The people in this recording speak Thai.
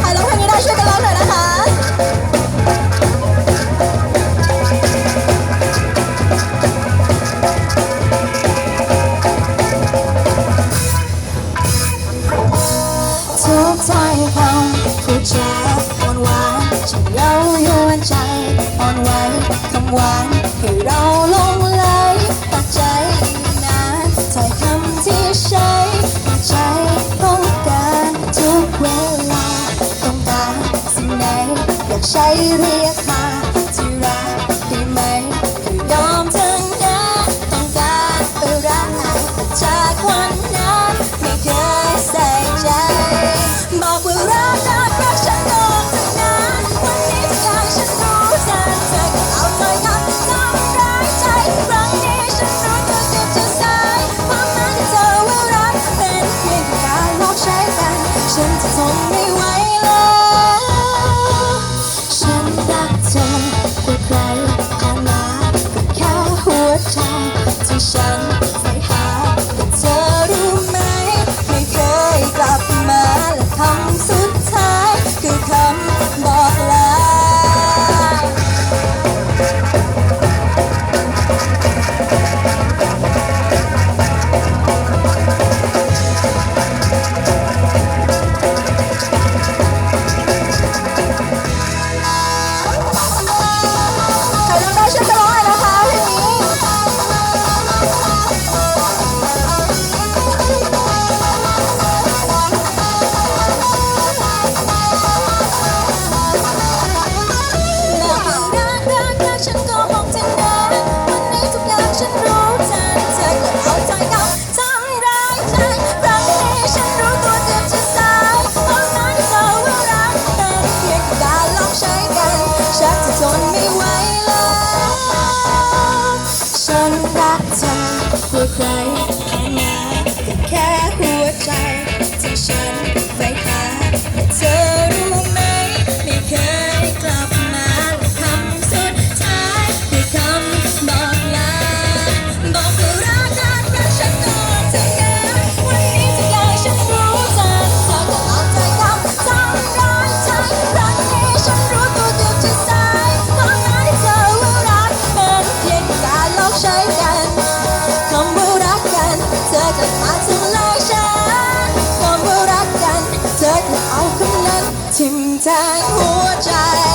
ใครร้องเพลงนี้ได้ช่วยกันร้องหน่อยนะคะ ทุกถ้อยคำพูดจาอ่อนหวานฉันเย้ายวนใจอ่อนไหวคำหวานให้เราหลง ไหนอยากใช้เรียกมาที่รักได้ไหมคือยอมทั้งนั้นต้องการอะไรจากวันนั้นไม่เคยใส่ใจ บอกว่ารักรักรักฉันก่อนทั้งนั้นวันนี้ทุกอย่างฉันรู้ทันเธอก็เอาใจคำทำร้ายใจครั้งนี้ฉันรู้ตัวเกือบจะสายความหมายที่เธอว่ารักเป็นเพียงการหลอกใช้กันฉันจะทนไม่ไหว หัวใจที่ฉันใฝ่หาแต่เธอรู้ไหม ไม่เคยกลับมาและคำสุดท้าย คือคำบอกลา กันชักจะทนไม่ไหวแล้วฉันรักเธอกว่าใครผ่านมาก็แค่หัวใจที่ฉันำนั้นทิ่